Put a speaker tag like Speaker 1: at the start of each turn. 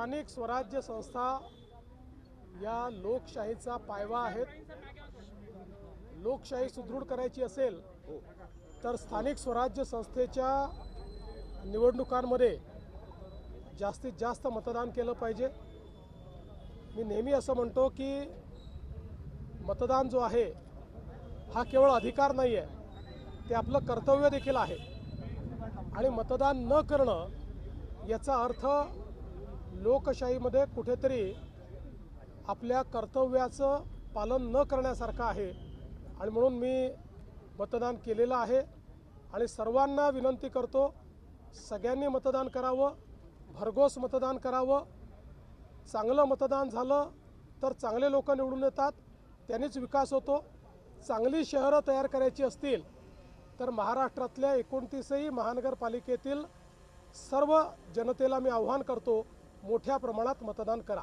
Speaker 1: स्थानिक स्वराज्य संस्था या लोकशाहीचा पायवा आहेत. लोकशाही सुदृढ करायची असेल तर स्थानिक स्वराज्य संस्थेच्या निवडणुकांमध्ये जास्तीत जास्त मतदान केलं पाहिजे. मी नेहमी असं म्हणतो की मतदान जो आहे हा केवळ अधिकार नाही आहे ते आपलं कर्तव्य देखील आहे. आणि मतदान न करणं याचा अर्थ लोकशाहीमध्ये कुठेतरी आपल्या कर्तव्याचं पालन न करण्यासारखं आहे. आणि म्हणून मी मतदान केलेलं आहे. आणि सर्वांना विनंती करतो सगळ्यांनी मतदान करावं भरघोस मतदान करावं. चांगलं मतदान झालं तर चांगले लोक निवडून येतात. त्यांनीच विकास होतो. चांगली शहरं तयार करायची असतील तर महाराष्ट्रातल्या एकोणतीसही महानगरपालिकेतील सर्व जनतेला मी आव्हान करतो मोठ्या प्रमाणात मतदान करा.